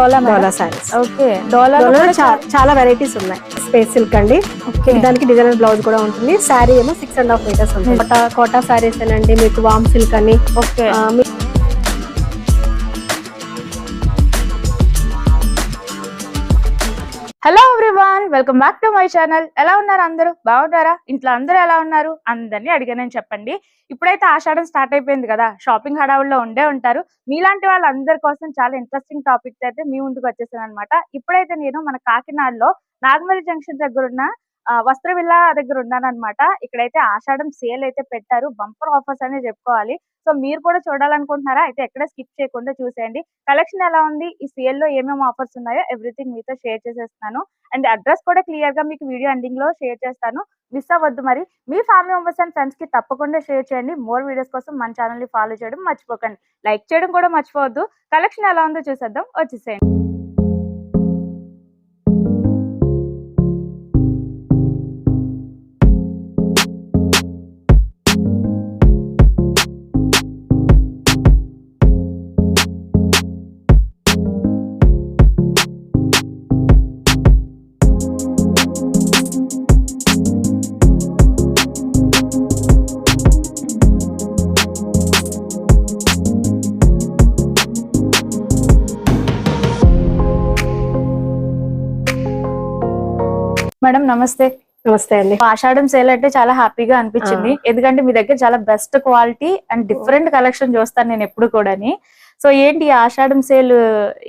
డోలా saris okay డోలా డోలాలో చాలా varieties ఉన్నాయి. Space silk అండి. దానికి డిజైనర్ బ్లౌజ్ కూడా ఉంటుంది. శారీ ఏమో సిక్స్ అండ్ హాఫ్ మీటర్స్ ఉంటుంది. కోటా కోటా సారీస్ అండి మీకు వామ్ సిల్క్ అని. Okay hello everyone welcome back to my channel ఎలా ఉన్నారు అందరూ? బాగున్నారా? ఇంట్లో అందరూ ఎలా ఉన్నారు? అందరినీ అడిగానని చెప్పండి. ఇప్పుడైతే ఆషాఢం స్టార్ట్ అయిపోయింది కదా షాపింగ్ హడావుల్లో ఉండే ఉంటారు. మీలాంటి వాళ్ళందరి కోసం చాలా ఇంట్రెస్టింగ్ టాపిక్ అయితే మీ ముందుకు వచ్చేసాను అనమాట ఇప్పుడైతే నేను మన కాకినాడలో నాగమల్లి జంక్షన్ దగ్గర ఉన్న వస్త్ర విల్లా దగ్గర ఉన్నానమాట అనమాట ఇక్కడైతే ఆషాఢం సేల్ అయితే పెట్టారు. బంపర్ ఆఫర్స్ అనే చెప్పుకోవాలి. సో మీరు కూడా చూడాలనుకుంటున్నారా? అయితే ఎక్కడ స్కిప్ చేయకుండా చూసేయండి. కలెక్షన్ ఎలా ఉంది? ఈ సేల్లో ఏమేమి ఆఫర్స్ ఉన్నాయో ఎవ్రీథింగ్ మీతో షేర్ చేసేస్తాను అండ్ అడ్రస్ కూడా క్లియర్గా మీకు వీడియో ఎండింగ్లో షేర్ చేస్తాను. మిస్ అవ్వద్దు మరి. మీ ఫ్యామిలీ మెంబర్స్ అండ్ ఫ్రెండ్స్కి తప్పకుండా షేర్ చేయండి. మోర్ వీడియోస్ కోసం మన ఛానల్ని ఫాలో చేయడం మర్చిపోకండి. లైక్ చేయడం కూడా మర్చిపోవద్దు. కలెక్షన్ ఎలా ఉందో చూసేద్దాం. వచ్చేసేయండి. నమస్తే. నమస్తే అండి. ఆషాఢం సేల్ అంటే చాలా హ్యాపీగా అనిపించింది. ఎందుకంటే మీ దగ్గర చాలా best quality and different collection చూస్తాను నేను ఎప్పుడు కూడాని. సో ఏంటి ఆషాఢం సేల్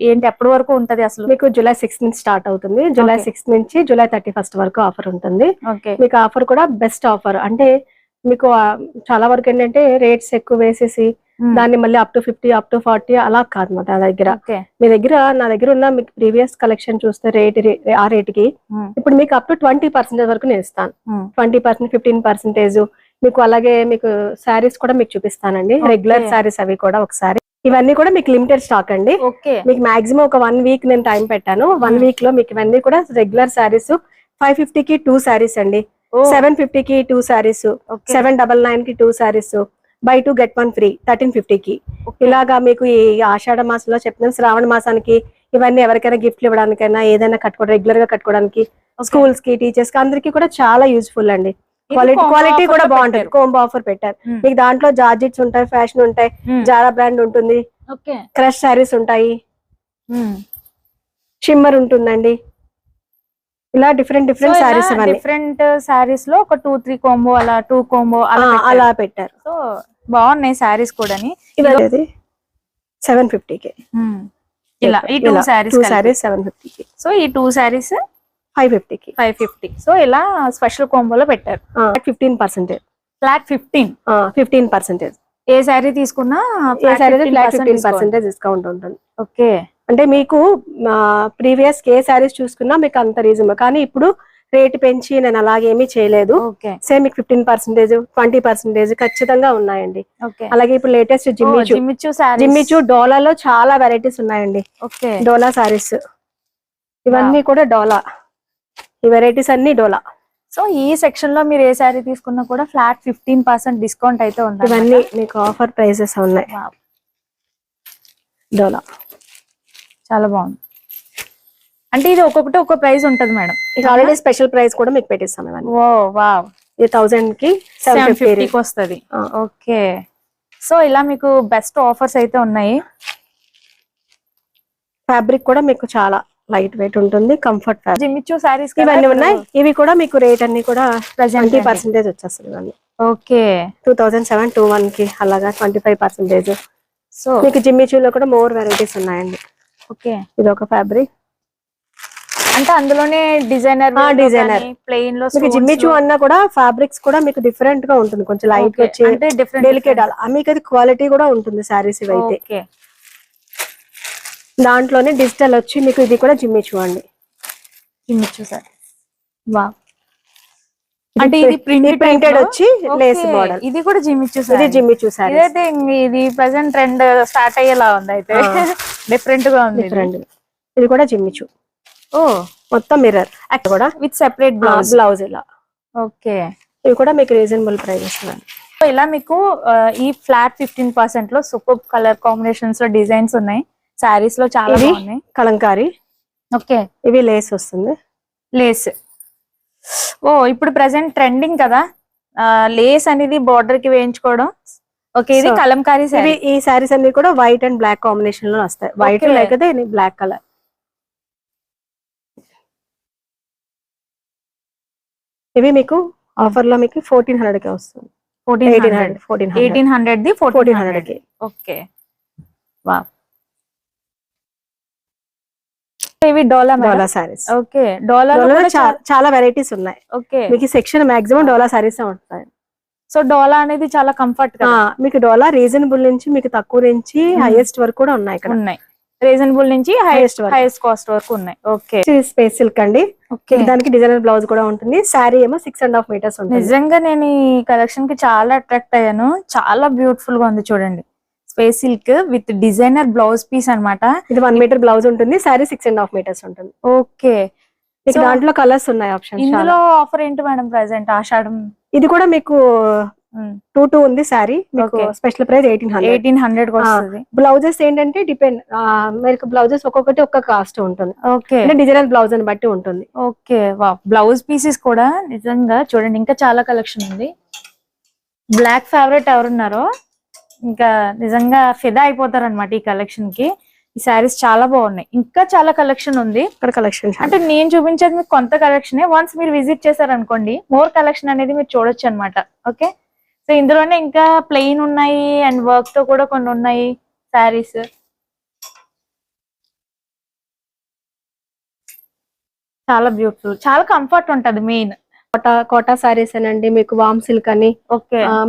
ఏంటి? ఎప్పటి వరకు ఉంటది అసలు? మీకు జూలై సిక్స్త్ నుంచి స్టార్ట్ అవుతుంది. జూలై. సిక్స్త్ నుంచి జూలై థర్టీ ఫస్ట్ వరకు ఆఫర్ ఉంటుంది. మీకు ఆఫర్ కూడా బెస్ట్ ఆఫర్. అంటే మీకు చాలా వరకు ఏంటంటే రేట్స్ ఎక్కువ వేసేసి దాన్ని మళ్ళీ up to fifty up to forty అలా కాదు మా దగ్గర. మీ దగ్గర నా దగ్గర ఉన్న మీకు ప్రీవియస్ కలెక్షన్ చూస్తే రేట్ ఆ రేట్కి ఇప్పుడు మీకు అప్ టు ట్వంటీ పర్సెంటేజ్ వరకు నేను ఇస్తాను. ట్వంటీ పర్సెంట్ ఫిఫ్టీన్ పర్సెంటేజ్ మీకు అలాగే మీకు శారీస్ కూడా మీకు చూపిస్తానండి. రెగ్యులర్ శారీస్ అవి కూడా ఒకసారి. ఇవన్నీ కూడా మీకు లిమిటెడ్ స్టాక్ అండి. మీకు మాక్సిమం ఒక వన్ వీక్ నేను టైం పెట్టాను. One Hmm. వీక్లో మీకు ఇవన్నీ కూడా రెగ్యులర్ శారీస్ ఫైవ్ ఫిఫ్టీ కి టూ శారీస్ అండి. సెవెన్ ఫిఫ్టీ కి టూ శారీస్ సెవెన్ డబల్ నైన్కి two saris buy two get one free thirteen fifty కి ఇలాగా మీకు ఈ ఆషాఢ మాసంలో చెప్తున్నాను శ్రావణ మాసానికి ఇవన్నీ ఎవరికైనా గిఫ్ట్లు ఇవ్వడానికైనా ఏదైనా కట్టుకోవడం రెగ్యులర్గా కట్టుకోవడానికి స్కూల్స్కి టీచర్స్కి అందరికి కూడా చాలా యూజ్ఫుల్ అండి. క్వాలిటీ క్వాలిటీ కూడా బాగుంటుంది. కోంబో ఆఫర్ పెట్టారు. మీకు దాంట్లో జార్జెట్స్ ఉంటాయి ఫ్యాషన్ ఉంటాయి జారా బ్రాండ్ ఉంటుంది క్రష్ శారీస్ ఉంటాయి షిమ్మర్ ఉంటుందండి. ఇలా డిఫరెంట్ డిఫరెంట్ ఇవన్నీ డిఫరెంట్ సారీస్లో ఒక టూ త్రీ కోంబో అలా టూ కోంబో అలా అలా పెట్టారు. సో బాగున్నాయి సారీస్ ఇవన్నీ సెవెన్ ఫిఫ్టీకి ఉమ్. ఇలా ఈ two saris two saris seven ఫిఫ్టీకి సో ఈ టూ సారీస్ ఫైవ్ ఫిఫ్టీకి ఫైవ్ ఫిఫ్టీ సో ఇలా స్పెషల్ కోంబోలో పెట్టారు. Fifteen percentage flat fifteen fifteen percentage ఏ శారీ తీసుకున్నా ఏ ఫిఫ్టీన్ పర్సెంటేజ్ డిస్కౌంట్ ఉంటుంది. ఓకే. అంటే మీకు ప్రీవియస్ ఏ శారీస్ చూసుకున్నా మీకు అంత రీజనబుల్ కానీ ఇప్పుడు రేట్ పెంచి నేను అలాగేమీ చేయలేదు. సేమ్ మీకు ఫిఫ్టీన్ పర్సెంటేజ్ ట్వంటీ పర్సెంటేజ్ ఖచ్చితంగా ఉన్నాయండి. అలాగే ఇప్పుడు లేటెస్ట్ జిమ్మిచూ జిమ్మిచూ డోలాలో చాలా వెరైటీస్ ఉన్నాయండి. ఓకే డోలా సారీస్ ఇవన్నీ కూడా డోలా ఈ వెరైటీస్ అన్ని డోలా సో ఈ సెక్షన్లో మీరు ఏ శారీ తీసుకున్నా కూడా ఫ్లాట్ ఫిఫ్టీన్ పర్సెంట్ డిస్కౌంట్ అయితే ఉంది ఇవన్నీ మీకు ఆఫర్ ప్రైసెస్ ఉన్నాయి. డోలా చాలా బాగుంది. అంటే ఇది ఒక్కొక్కటి ఒక్కో ప్రైస్ ఉంటది మేడం. ఇక ఆల్రెడీ స్పెషల్ ప్రైస్ కూడా మీకు పెట్టిస్తాం ఇవన్నీ. Oh wow. ఇది థౌసండ్కి సెవెన్ సెవెన్ ఫిఫ్టీ ఫిఫ్టీకి వస్తుంది. ఓకే. సో ఇలా మీకు బెస్ట్ ఆఫర్స్ అయితే ఉన్నాయి. ఫ్యాబ్రిక్ కూడా మీకు చాలా లైట్ వెయిట్ ఉంటుంది కంఫర్ట్ జిమ్మిచ్చు సారీస్ ఇవన్నీ ఉన్నాయి. ఇవి కూడా మీకు రేట్ అన్ని కూడా ట్వంటీ. పర్సెంటేజ్ వచ్చేస్తుంది ఇవన్నీ. Okay. Two thousand seven two వన్కి అలాగా ట్వంటీ ఫైవ్ పర్సెంటేజ్ సో మీకు జిమ్మిచూలో కూడా మోర్ వెరైటీస్ ఉన్నాయండి. ఓకే. ఇది ఒక ఫ్యాబ్రిక్. అంటే అందులోనే డిజైనర్. designer. ప్లెయిన్లో మీకు జిమ్మిచూ అన్నా కూడా ఫ్యాబ్రిక్స్ కూడా మీకు డిఫరెంట్గా ఉంటుంది. కొంచెం లైట్. వచ్చి అంటే different డెలికేట్ మీకు అది క్వాలిటీ కూడా ఉంటుంది శారీస్ ఇవైతే ఓకే. దాంట్లోనే డిజిటల్ వచ్చి మీకు ఇది కూడా జిమ్మిచూ అండి. Jimmy Choo sari. వా అంటే ఇది ప్రింటెడ్ వచ్చి లేస్ బార్డర్ ఇది కూడా జిమ్మిచ్చు ఇది సారీ జిమ్మిచూ శారీ ఇదైతే ఇది ప్రెసెంట్ ట్రెండ్ స్టార్ట్ అయ్యేలా ఉంది అయితే. డిఫరెంట్గా ఉంది ఇది. ఇది కూడా జిమ్మిచూ ఓ. మొత్తం మిర్రర్ కూడా విత్ సెపరేట్ బ్లౌజ్ బ్లౌజ్ ఇలా. ఓకే ఇవి కూడా మీకు రీజనబుల్ ప్రైజెస్ ఇలా మీకు ఈ ఫ్లాట్ ఫిఫ్టీన్ పర్సెంట్లో సూపర్ కలర్ కాంబినేషన్స్లో డిజైన్స్ ఉన్నాయి. శారీస్లో చాలా ఇది? బాగున్నాయి. కలంకారీ. ఓకే ఇవి లేస్ వస్తుంది. లేస్ ఓ ఇప్పుడు ప్రెసెంట్ ట్రెండింగ్ కదా? లేస్ అనేది బోర్డర్కి వేయించుకోవడం. ఓకే ఇది కలంకారీ శారీ ఈ శారీస్ అన్ని కూడా వైట్ అండ్ బ్లాక్ కాంబినేషన్లో వస్తాయి. వైట్. లేకపోతే బ్లాక్ కలర్ ఇవి మీకు ఆఫర్లో మీకు ఫోర్టీన్ హండ్రెడ్కి వస్తుంది. Fourteen eighteen hundred fourteen hundred eighteen hundred the fourteen హండ్రెడ్కి. ఓకే. వా ఇవి డోలా డోలా శారీస్ ఓకే. డోలాలో చాలా వెరైటీస్ ఉన్నాయి. ఓకే. మీకు సెక్షన్ మాక్సిమం డోలా శారీస్ ఉంటాయి. సో డోలా అనేది చాలా కంఫర్ట్ ఆ, మీకు డోలా రీజనబుల్ నుంచి మీకు తక్కువ నుంచి. హైయెస్ట్ వరకు కూడా ఉన్నాయి ఇక్కడ. ఉన్నాయి. రీజనబుల్ నుంచి హైయెస్ట్. హైయెస్ట్ కాస్ట్ వరకు ఉన్నాయి. ఓకే. స్పేస్ సిల్క్ అండి. దానికి డిజైనర్ బ్లౌజ్ కూడా ఉంటుంది. శారీ ఏమో సిక్స్ అండ్ హాఫ్ మీటర్స్ ఉంటుంది. నిజంగా నేను ఈ కలెక్షన్కి చాలా అట్రాక్ట్ అయ్యాను. చాలా బ్యూటిఫుల్గా ఉంది చూడండి. Space silk with designer blouse piece అన్నమాట. ఇది వన్ మీటర్ బ్లౌజ్ ఉంటుంది sari six and half metres ఉంటుంది. ఓకే. దాంట్లో కలర్స్ ఉన్నాయి ఆప్షన్ ఇందులో ఆఫర్ ఏంటి మేడం ప్రెసెంట్ ఆషాఢం. ఇది కూడా మీకు టూ టూ ఉంది శారీ మీకు. Special price eighteen hundred eighteen hundred వస్తుంది. బ్లౌజెస్ ఏంటంటే డిపెండ్ మీకు బ్లౌజెస్ ఒక్కొక్కటి ఒక్క కాస్ట్ ఉంటుంది. ఓకే అంటే డిజైనర్ బ్లౌజ్ అని బట్టి ఉంటుంది. ఓకే వా బ్లౌజ్ పీసెస్ కూడా నిజంగా చూడండి ఇంకా చాలా కలెక్షన్ ఉంది. బ్లాక్ ఫేవరెట్ ఎవరున్నారో? ఇంకా నిజంగా ఫిదా అయిపోతారు అనమాట ఈ కలెక్షన్కి. ఈ శారీస్ చాలా బాగున్నాయి. ఇంకా చాలా కలెక్షన్ ఉంది. ఇక్కడ కలెక్షన్ అంటే నేను చూపించేది మీకు కొంత కలెక్షన్ వన్స్ మీరు విజిట్ చేశారనుకోండి మోర్ కలెక్షన్ అనేది మీరు చూడొచ్చు అనమాట ఓకే సో ఇందులోనే ఇంకా ప్లెయిన్ ఉన్నాయి అండ్ వర్క్తో కూడా కొన్ని ఉన్నాయి శారీస్ చాలా బ్యూటిఫుల్ చాలా కంఫర్ట్ ఉంటది మెయిన్ కోటా కోటా శారీస్ అనండి మీకు వామ్ సిల్క్ అని.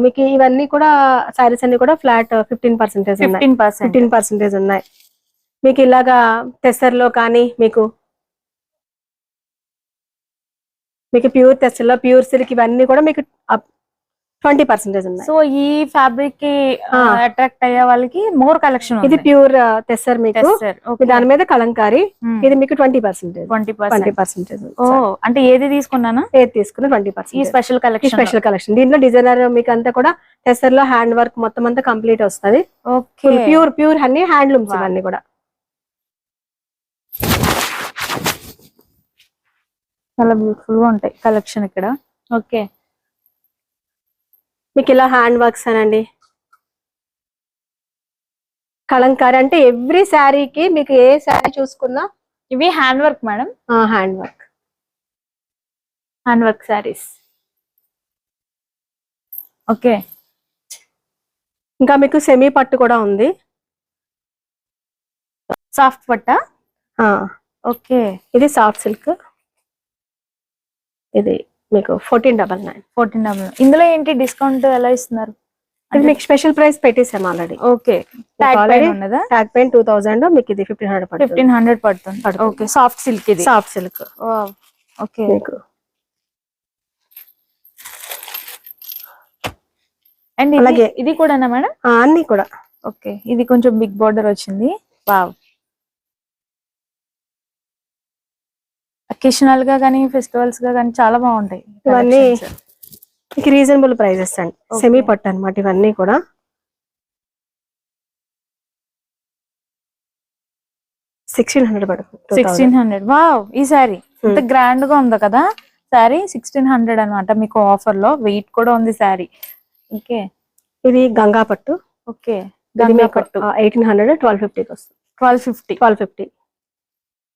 మీకు ఇవన్నీ కూడా శారీస్ అన్ని కూడా ఫ్లాట్ ఫిఫ్టీన్ పర్సెంటేజ్ ఉన్నాయి. ఫిఫ్టీన్ పర్సెంట్ ఫిఫ్టీన్ పర్సెంటేజ్ ఉన్నాయి. మీకు ఇలాగా టెస్సర్లో కానీ మీకు మీకు ప్యూర్ టెస్సర్లో ప్యూర్ సిల్క్ ఇవన్నీ కూడా మీకు ట్వంటీ పర్సెంటేజ్ ఉన్నాయి. సో ఈ ఫ్యాబ్రిక్కి. అట్రాక్ట్ అయ్యే వాళ్ళకి మోర్ కలెక్షన్ ఇది ప్యూర్ టెస్సర్ మీకు. దాని మీద కలంకారీ. ఇది మీకు twenty percentage. Twenty twenty percent percentage oh అంటే ఏది తీసుకున్నానా? ఏది తీసుకున్న ట్వంటీ ఈ పర్సెంట్ స్పెషల్ ఈ కలెక్షన్. Special collection. దీంట్లో డిజైనర్ మీకు అంతా కూడా టెస్సర్లో హ్యాండ్ వర్క్ మొత్తం అంతా కంప్లీట్ వస్తుంది. ఓకే. ప్యూర్ ప్యూర్ అన్ని హ్యాండ్లూమ్స్. ఇవన్నీ కూడా. చాలా బ్యూటిఫుల్గా ఉంటాయి కలెక్షన్ ఇక్కడ. ఓకే. మీకు ఇలా హ్యాండ్ వర్క్స్ అనండి. కలంకారీ అంటే ఎవ్రీ శారీకి మీకు ఏ శారీ చూసుకున్నా ఇవి hand work madam hand work hand work saris okay ఇంకా మీకు సెమీ పట్టు కూడా ఉంది. సాఫ్ట్ పట్ట? ఓకే ఇది సాఫ్ట్ సిల్క్ ఇది మీకు fourteen double nine. Fourteen double ఇందులో ఏంటి డిస్కౌంట్ ఎలా ఇస్తున్నారు? ఇది మీకు స్పెషల్ ప్రైస్ పెట్టేసాం ఆల్రెడీ. ఓకే. ట్యాగ్ already పైన ఉన్నదా? ట్యాగ్ పెయిన్ టూ థౌసండ్ మీకు ఇది ఫిఫ్టీన్ హండ్రెడ్ పడుతుంది. ఫిఫ్టీన్ హండ్రెడ్ పడుతుంది. పడుతుంది. ఓకే. సాఫ్ట్ సిల్క్ ఇది. Soft silk okay. మీకు. అండ్ అలాగే. ఇది కూడానా మేడం? ఆ, అన్ని కూడా. ఓకే. ఇది కొంచెం బిగ్ బార్డర్ వచ్చింది. వావ్ అకేషనల్గా కానీ ఫెస్టివల్స్గా కానీ చాలా బాగుంటాయి. ఇవన్నీ. మీకు రీజనబుల్ ప్రైజెస్ అండి. సెమీ పట్టు అన్నమాట ఇవన్నీ కూడా. సిక్స్టీన్ హండ్రెడ్ పడుతుంది సిక్స్టీన్ హండ్రెడ్ వావ్ ఈ సారీ ఇంత Hmm. గ్రాండ్గా ఉంది కదా? సారీ సిక్స్టీన్ హండ్రెడ్ అనమాట మీకు ఆఫర్లో. వెయిట్ కూడా ఉంది సారీ ఓకే ఇది గంగా పట్టు. ఓకే గంగా పట్టు. ఎయిటీన్ హండ్రెడ్ ట్వెల్వ్ ఫిఫ్టీకి వస్తుంది. Twelve fifty twelve fifty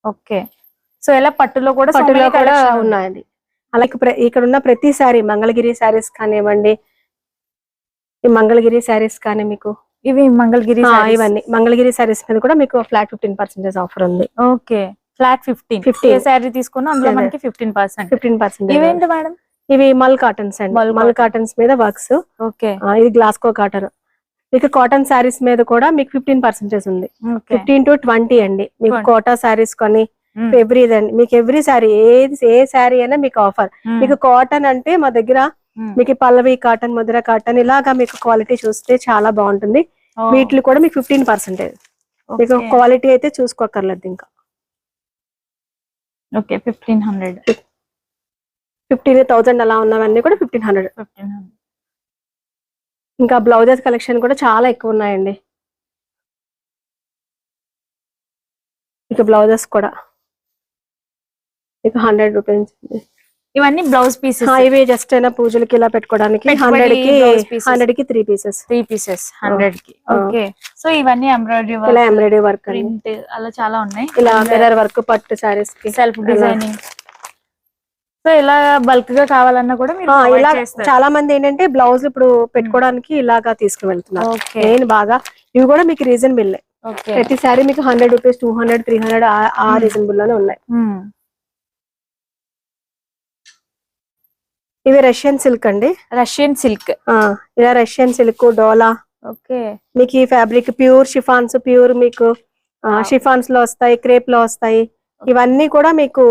okay so ఇలా పట్టులో కూడా పట్టులో కూడా. ఉన్నాయండి అలాగే ఇక్కడ ఉన్న ప్రతి సారీ మంగళగిరి శారీస్ కానివ్వండి ఈ మంగళగిరి శారీస్ కానీ మీకు ఇవి మంగళగిరి ఇవన్నీ. మంగళగిరి శారీస్ మీద కూడా మీకు ఫ్లాట్ ఫిఫ్టీన్ పర్సెంటేజ్ ఆఫర్ ఉంది. ఓకే. Flat fifteen 15. ఏ సారీ తీసుకున్నా అందులో అదే. మనకి ఫిఫ్టీన్ పర్సెంట్ ఫిఫ్టీన్ పర్సెంటేజ్ ఇవేంటి మేడం? ఇవి మల్ కాటన్స్ అండి. మల్ మల్ కాటన్స్ మీద వర్క్స్. ఓకే. ఇది గ్లాస్కో కాటన్ మీకు కాటన్ శారీస్ మీద కూడా మీకు ఫిఫ్టీన్ పర్సెంటేజ్ ఉంది. ఫిఫ్టీన్ టు ట్వంటీ అండి. మీకు 20. కోటా శారీస్ కొని Hmm. ఎవ్రీ అండి మీకు ఎవ్రీ శారీ ఏది ఏ శారీ అయినా మీకు ఆఫర్ మీకు కాటన్ అంటే మా దగ్గర మీకు పల్లవి కాటన్ మధుర కాటన్ ఇలాగా మీకు క్వాలిటీ చూస్తే చాలా బాగుంటుంది. వీటిలో కూడా మీకు ఫిఫ్టీన్ పర్సెంటేజ్ మీకు క్వాలిటీ అయితే చూసుకోకర్లేదు ఇంకా. Okay fifteen hundred fifteen thousand అలా ఉన్నవన్నీ కూడా ఫిఫ్టీన్ హండ్రెడ్ ఫిఫ్టీన్ హండ్రెడ్ ఇంకా బ్లౌజెస్ కలెక్షన్ కూడా చాలా ఎక్కువ ఉన్నాయండి. మీకు బ్లౌజెస్ కూడా. మీకు హండ్రెడ్ రూపీస్ ఇవన్నీ బ్లౌజ్ పీసెస్ ఇవి జస్ట్ అయినా పూజలకి ఇలా పెట్టుకోవడానికి హండ్రెడ్కి. హండ్రెడ్కి త్రీ పీసెస్ త్రీ పీసెస్ హండ్రెడ్కి. ఓకే సో ఇవన్నీ ఎంబ్రాయిడరీ ఇలా వర్క్ ఎంబ్రాయిడరీ వర్క్ ప్రింట్ అలా చాలా ఉన్నాయి. ఇలా మిర్రర్ వర్క్ పట్టు సారీస్కి సెల్ఫ్ ఇలా. డిజైనింగ్ సో ఇలా బల్క్గా కావాలన్నా కూడా ఇలా. చాలా మంది ఏంటంటే బ్లౌజ్ ఇప్పుడు పెట్టుకోవడానికి ఇలాగా తీసుకువెళ్తున్నారు. ఓకే నేను బాగా ఇవి కూడా మీకు రీజనబుల్ ఓకే ప్రతి సారీ మీకు hundred rupees two hundred three hundred ఆ Hmm. రీజనబుల్లోనే ఉన్నాయి. ఇవి రష్యన్ సిల్క్ అండి. Russian silk. ఆ, ఇలా రష్యన్ సిల్క్ డోలా. ఓకే. మీకు ఈ ఫ్యాబ్రిక్ ప్యూర్ షిఫాన్స్ ప్యూర్ మీకు. షిఫాన్స్లో వస్తాయి క్రేప్లో వస్తాయి ఇవన్నీ కూడా మీకు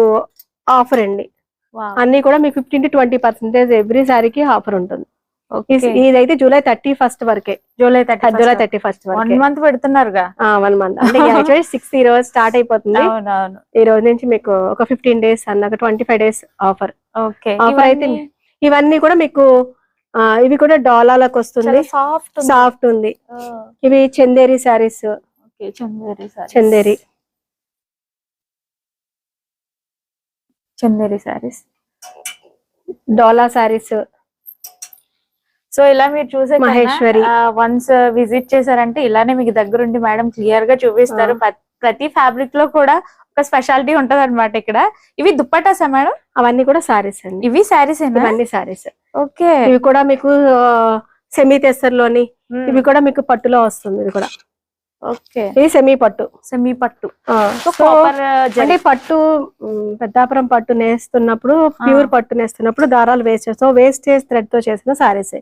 ఆఫర్ అండి. అన్ని కూడా మీకు fifteen to twenty percentage every సారీకి ఆఫర్ ఉంటుంది. ఇదైతే జూలై థర్టీ ఫస్ట్ వరకే. July thirty July thirty first one month పెడుతున్నారుగా? One month అంటే యాక్చువల్లీ సిక్స్ ఈ రోజు స్టార్ట్ అయిపోతుంది. ఈ రోజు నుంచి మీకు ఒక ఫిఫ్టీన్ డేస్ అన్న twenty five days offer okay Offer అయితే ఇవన్నీ కూడా మీకు ఇవి కూడా డాలాలకు వస్తుంది. సాఫ్ట్ సాఫ్ట్ ఉంది. ఇవి చందేరి శారీస్. చందేరి సారీస్ చందేరి. చందేరి సారీస్ డోలా శారీస్. సో ఇలా మీరు చూసే మహేశ్వరి. వన్స్ విజిట్ చేశారంటే ఇలానే మీకు దగ్గరుండి మేడం క్లియర్గా చూపిస్తారు. ప్రతి- ఫ్యాబ్రిక్లో కూడా ఒక స్పెషాలిటీ ఉంటది అనమాట ఇక్కడ. ఇవి దుప్పటాసా మేడం? అవన్నీ కూడా శారీస్ అండి. ఇవి శారీస్ ఇవన్నీ శారీస్ ఓకే. ఇవి కూడా మీకు సెమీ లోని ఇవి కూడా మీకు పట్టులో వస్తుంది ఇది కూడా. ఇది సెమీ పట్టు. సెమీ పట్టు. కాపర్ అంటే పట్టు పెద్దాపురం పట్టు నేస్తున్నప్పుడు ప్యూర్ పట్టు నేస్తున్నప్పుడు దారాలు వేస్ట్ చేస్తాం. వేస్టేజ్ థ్రెడ్తో చేసిన సారీస్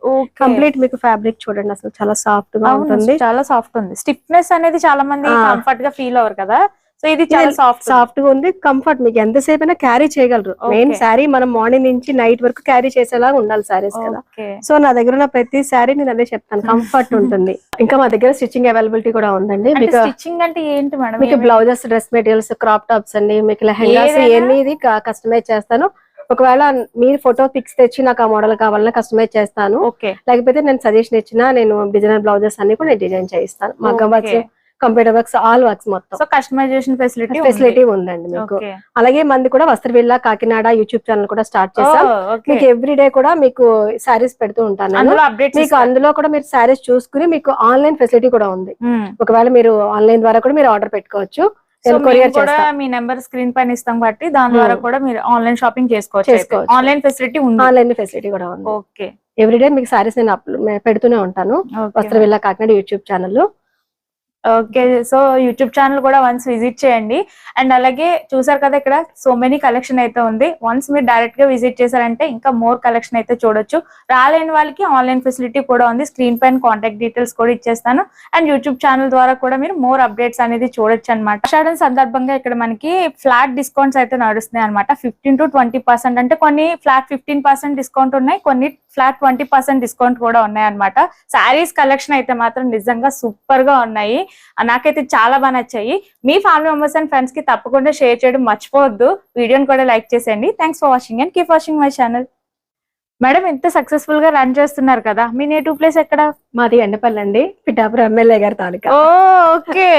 కంప్లీట్ మీకు ఫ్యాబ్రిక్ చూడండి అసలు చాలా సాఫ్ట్గా ఉంటుంది. చాలా సాఫ్ట్ ఉంది. స్టిఫ్నెస్ అనేది చాలా మంది. కంఫర్ట్గా ఫీల్ అవ్వరు కదా. సో ఇది చాలా సాఫ్ట్ సాఫ్ట్గా ఉంది. కంఫర్ట్ మీకు ఎంతసేపు అయినా క్యారీ చేయగలరు. మెయిన్. శారీ మనం మార్నింగ్ నుంచి నైట్ వరకు క్యారీ చేసేలా ఉండాలి సారీస్ కదా. సో నా దగ్గర ఉన్న ప్రతి శారీ నేను అదే చెప్తాను. కంఫర్ట్ ఉంటుంది. ఇంకా మా దగ్గర స్టిచ్చింగ్ అవైలబిలిటీ కూడా ఉందండి. మీకు స్టిచ్చింగ్ అంటే ఏంటి మేడం? మీకు blouses dress materials crop tops అండి మీకు లెహెంగాస్? ఇవన్నీ ఇది కస్టమైజ్ చేస్తాను. ఒకవేళ మీరు ఫోటో పిక్స్ తెచ్చి నాకు ఆ మోడల్ కావాలన్నా కస్టమైజ్ చేస్తాను. లేకపోతే నేను సజెషన్ ఇచ్చినా నేను డిజైనర్ బ్లౌజెస్ అన్ని కూడా డిజైన్ చేయిస్తాను. మగ్గం works computer works all works మొత్తం. సో కస్టమైజేషన్ ఫెసిలిటీ ఫెసిలిటీ ఉందండి మీకు. అలాగే మంది కూడా వస్త్రవిల్ల కాకినాడ యూట్యూబ్ ఛానల్ కూడా స్టార్ట్ చేసాం మీకు ఎవ్రీ డే కూడా మీకు శారీస్ పెడుతూ ఉంటాను మీకు అందులో కూడా మీరు శారీస్ చూసుకుని మీకు ఆన్లైన్ ఫెసిలిటీ కూడా ఉంది. ఒకవేళ మీరు ఆన్లైన్ ద్వారా కూడా మీరు ఆర్డర్ పెట్టుకోవచ్చు. కూడా మీ నెంబర్ స్క్రీన్ పైన ఇస్తాం కాబట్టి దాని ద్వారా Hmm. కూడా మీరు ఆన్లైన్ షాపింగ్ చేసుకోవచ్చు. ఆన్లైన్ ఫెసిలిటీ ఉంది. ఆన్లైన్ ఫెసిలిటీ కూడా ఉంది. ఓకే ఎవ్రీ డే మీకు సారీస్ నేను పెడుతూనే ఉంటాను. Vastravilla Kakinada YouTube channel okay so YouTube channel కూడా వన్స్ విజిట్ చేయండి. అండ్ అలాగే చూసారు కదా ఇక్కడ సో మెనీ కలెక్షన్ అయితే ఉంది. వన్స్ మీరు డైరెక్ట్గా విజిట్ చేశారంటే ఇంకా మోర్ కలెక్షన్ అయితే చూడొచ్చు. రాలేని వాళ్ళకి ఆన్లైన్ ఫెసిలిటీ కూడా ఉంది. స్క్రీన్ పైన కాంటాక్ట్ డీటెయిల్స్ కూడా ఇచ్చేస్తాను. అండ్ యూట్యూబ్ ఛానల్ ద్వారా కూడా మీరు మోర్ అప్డేట్స్ అనేది చూడొచ్చు అనమాట ఆషాఢం సందర్భంగా ఇక్కడ మనకి ఫ్లాట్ డిస్కౌంట్స్ అయితే నడుస్తున్నాయి అనమాట ఫిఫ్టీన్ టు ట్వంటీ పర్సెంట్ అంటే కొన్ని ఫ్లాట్ ఫిఫ్టీన్ పర్సెంట్ డిస్కౌంట్ ఉన్నాయి కొన్ని ఫ్లాట్ ట్వంటీ పర్సెంట్ డిస్కౌంట్ కూడా ఉన్నాయి అనమాట శారీస్ కలెక్షన్ అయితే మాత్రం నిజంగా సూపర్గా ఉన్నాయి. నాకైతే చాలా బాగా నచ్చాయి. మీ ఫ్యామిలీ మెంబర్స్ అండ్ ఫ్రెండ్స్కి తప్పకుండా షేర్ చేయడం మర్చిపోవద్దు. వీడియోని కూడా లైక్ చేసేయండి. Thanks for watching and keep watching my channel madam ఇంత సక్సెస్ఫుల్గా రన్ చేస్తున్నారు కదా. మీ నేటివ్ ప్లేస్ ఎక్కడ? మాది ఎండపల్లి అండి. పిఠాపురం ఎమ్మెల్యే గారి తాలూకా. ఓకే.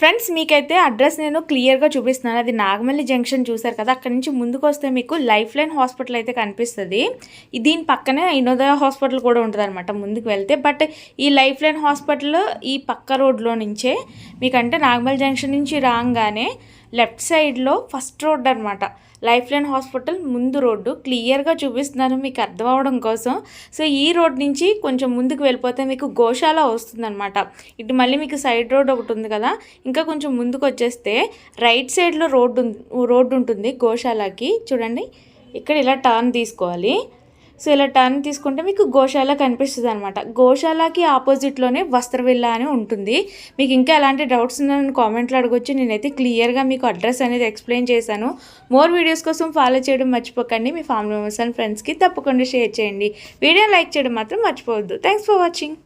ఫ్రెండ్స్ మీకైతే అడ్రస్ నేను క్లియర్గా చూపిస్తున్నాను. అది నాగమల్లి జంక్షన్ చూసారు కదా అక్కడ నుంచి ముందుకు వస్తే మీకు లైఫ్ లైన్ హాస్పిటల్ అయితే కనిపిస్తుంది. దీని పక్కనే ఇనోదయ హాస్పిటల్ కూడా ఉంటుంది అనమాట ముందుకు వెళ్తే. బట్ ఈ లైఫ్ లైన్ హాస్పిటల్ ఈ పక్క రోడ్లో నుంచే మీకంటే నాగమల్లి జంక్షన్ నుంచి రాగానే లెఫ్ట్ సైడ్లో ఫస్ట్ రోడ్ అనమాట లైఫ్ లైన్ హాస్పిటల్ ముందు రోడ్డు. క్లియర్గా చూపిస్తున్నాను మీకు అర్థం అవడం కోసం. సో ఈ రోడ్ నుంచి కొంచెం ముందుకు వెళ్ళిపోతే మీకు గోశాల వస్తుందన్నమాట. ఇటు మళ్ళీ మీకు సైడ్ రోడ్ ఒకటి ఉంది కదా. ఇంకా కొంచెం ముందుకు వచ్చేస్తే రైట్ సైడ్లో రోడ్డు రోడ్డు ఉంటుంది గోశాలకి. చూడండి. ఇక్కడ ఇలా టర్న్ తీసుకోవాలి. సో ఇలా టర్న్ తీసుకుంటే మీకు గోశాల కనిపిస్తుంది అనమాట గోశాలకి ఆపోజిట్లోనే వస్త్రవిల్ల అని ఉంటుంది. మీకు ఇంకా ఎలాంటి డౌట్స్ ఉన్నాయని కామెంట్లో అడగొచ్చు. నేనైతే క్లియర్గా మీకు అడ్రస్ అనేది ఎక్స్ప్లెయిన్ చేశాను. మోర్ వీడియోస్ కోసం ఫాలో చేయడం మర్చిపోకండి. మీ ఫ్యామిలీ మెంబర్స్ అండ్ ఫ్రెండ్స్కి తప్పకుండా షేర్ చేయండి. వీడియో లైక్ చేయడం మాత్రం మర్చిపోవద్దు. Thanks for watching.